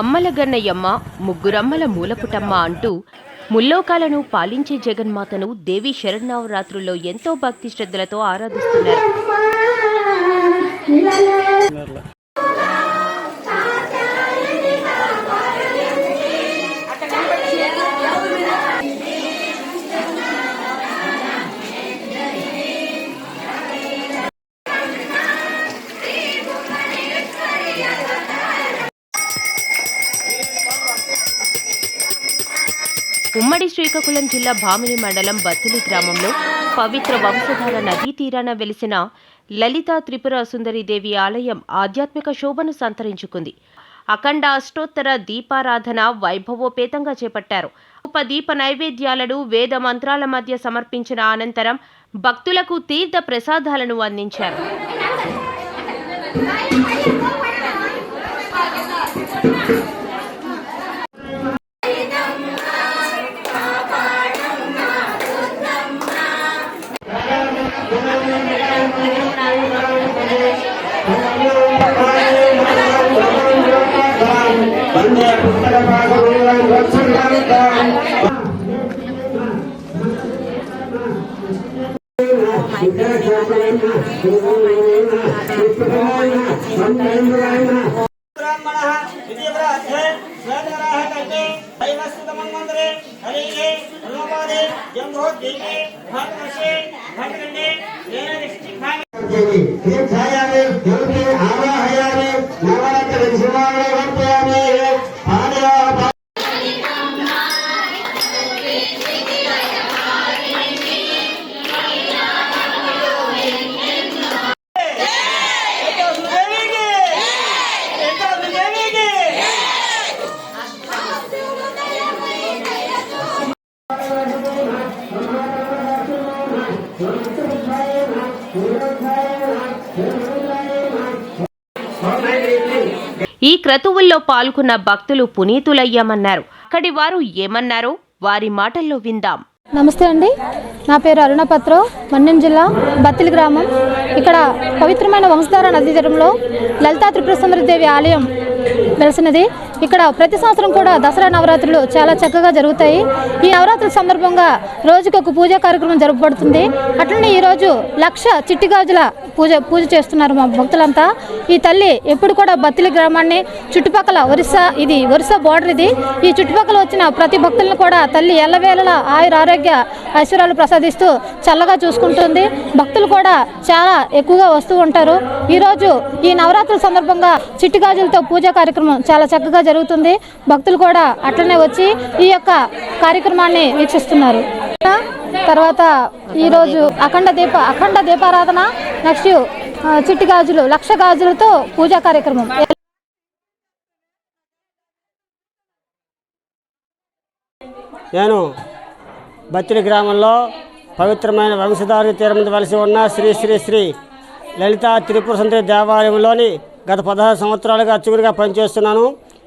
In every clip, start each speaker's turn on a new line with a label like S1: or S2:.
S1: అమ్మలగన్నయ్యమ్మ ముగ్గురమ్మల మూలపుటమ్మ అంటూ ముల్లోకాలను పాలించే జగన్మాతను దేవి శరణవరాత్రుల్లో ఎంతో భక్తి శ్రద్ధలతో ఆరాధిస్తున్నారు. ఉమ్మడి శ్రీకాకుళం జిల్లా భామిని మండలం బత్తిలి గ్రామంలో పవిత్ర వంశధార నదీ తీరాన వెలిసిన లలిత త్రిపుర సుందరీదేవి ఆలయం ఆధ్యాత్మిక శోభను సంతరించుకుంది. అఖండ అష్టోత్తర దీపారాధన వైభవోపేతంగా చేపట్టారు. ఉప దీప నైవేద్యాలను వేద మంత్రాల మధ్య సమర్పించిన అనంతరం భక్తులకు తీర్థ ప్రసాదాలను అందించారు.
S2: వందే పుస్తక భాగవతం వత్సంతం
S3: ब्राह्मणः इति ब्राह्मणे स्वयंवराः कल्पे हैवस्तुतमन्वन्तरे हरिः हनुमपादे जम्भोद्दीपे भागवर्षे भागदण्डे येन निष्ठिभागे
S2: ಮಾಡ್ತೇವೆ ಹೆಚ್ಚಾಗಿ ಎಲ್ಕೆ ಆದಾಯಾಗಿ ನವರತ್ನ
S3: ಸುಮಾರು ಹೊಂತೆಯಾಗಿ Good.
S1: ఈ క్రతువుల్లో పాల్గొన్న భక్తులు పునీతులయ్యామన్నారు. అక్కడి వారు ఏమన్నారో వారి మాటల్లో విందాం.
S4: నమస్తే అండి. నా పేరు అరుణపత్రో మన్యం జిల్లా బత్తిలి గ్రామం. ఇక్కడ పవిత్రమైన వంశధార నదీ తీరంలో లలితా త్రిపుర దేవి ఆలయం వెలిసినది ఇక్కడ ప్రతి సంవత్సరం కూడా దసరా నవరాత్రులు చాలా చక్కగా జరుగుతాయి. ఈ నవరాత్రుల సందర్భంగా రోజుకి ఒక పూజా కార్యక్రమం జరపబడుతుంది. అట్లనే ఈరోజు లక్ష చిట్టి గాజుల పూజ పూజ చేస్తున్నారు మా భక్తులంతా. ఈ తల్లి ఎప్పుడు కూడా బత్తిలి గ్రామాన్ని చుట్టుపక్కల ఒరిస్సా ఇది ఒరిస్సా బోర్డర్ ఇది. ఈ చుట్టుపక్కల వచ్చిన ప్రతి భక్తులను కూడా తల్లి ఎల్లవేళలా ఆయుర ఆరోగ్య ఐశ్వర్యాలు ప్రసాదిస్తూ చల్లగా చూసుకుంటుంది. భక్తులు కూడా చాలా ఎక్కువగా వస్తూ ఉంటారు. ఈరోజు ఈ నవరాత్రుల సందర్భంగా చిట్టిగాజులతో పూజా కార్యక్రమం చాలా చక్కగా జరుగుతుంది. భక్తులు కూడా అట్లనే వచ్చి ఈ యొక్క కార్యక్రమాన్ని వీక్షిస్తున్నారు. తర్వాత ఈరోజు అఖండ దీప అఖండ దీపారాధన నెక్స్ట్ చిట్టిగాజులు చిట్టి గాజులు లక్ష గాజులతో పూజా కార్యక్రమం.
S5: నేను బత్తిలి గ్రామంలో పవిత్రమైన వంశధారి తీరం వలసి ఉన్న శ్రీ శ్రీ శ్రీ లలిత త్రిపుర సుందరి దేవాలయంలోని గత పదహారు సంవత్సరాలుగా అర్చకుడిగా పనిచేస్తున్నాను.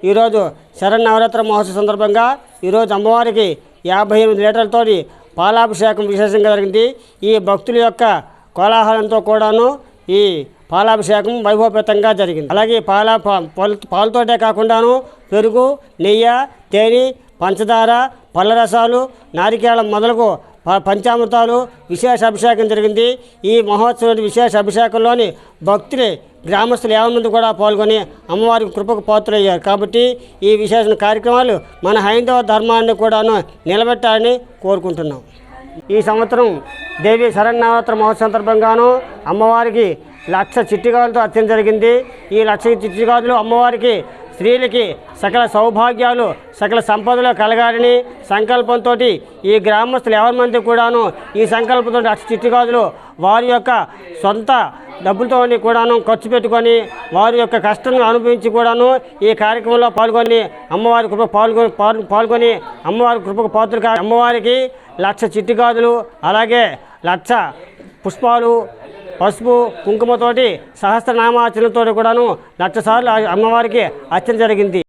S5: ఈరోజు శరన్నవరాత్రి మహోత్సవ సందర్భంగా ఈరోజు అమ్మవారికి యాభై ఎనిమిది లీటర్లతోటి పాలాభిషేకం విశేషంగా జరిగింది. ఈ భక్తుల యొక్క కోలాహలంతో కూడాను ఈ పాలాభిషేకం వైభవపేతంగా జరిగింది. అలాగే పాల పాలు పాలతోటే కాకుండాను పెరుగు నెయ్యి తేనె పంచదార పళ్ళరసాలు నారికేళం మొదలకు పంచామృతాలు విశేష అభిషేకం జరిగింది. ఈ మహోత్సవం విశేష అభిషేకంలోని భక్తులు గ్రామస్తులు యాభై కూడా పాల్గొని అమ్మవారికి కృపకు పాత్రయ్యారు. కాబట్టి ఈ విశేష కార్యక్రమాలు మన హైందవ ధర్మాన్ని కూడాను నిలబెట్టాలని కోరుకుంటున్నాం. ఈ సంవత్సరం దేవి శరణవరాత్రి మహోత్సవ సందర్భంగాను అమ్మవారికి లక్ష చిట్టిగాలతో అర్చన జరిగింది. ఈ లక్ష చిట్టిగాదులు అమ్మవారికి స్త్రీలకి సకల సౌభాగ్యాలు సకల సంపదలు కలగాలని సంకల్పంతో ఈ గ్రామస్తులు ఎవరి మంది కూడాను ఈ సంకల్పంతో అక్ష చిట్టిగాదులు వారి యొక్క సొంత డబ్బులతో కూడాను ఖర్చు పెట్టుకొని వారి యొక్క కష్టాలను అనుభవించి కూడాను ఈ కార్యక్రమంలో పాల్గొని అమ్మవారి కృప పాల్గొని పాల్గొని అమ్మవారి కృపకు పాత్ర అమ్మవారికి లక్ష చిట్టిగాదులు అలాగే లక్ష పుష్పాలు పసుపు కుంకుమతోటి సహస్రనామాచరణతో కూడాను లక్ష సార్లు అమ్మవారికి అర్చన జరిగింది.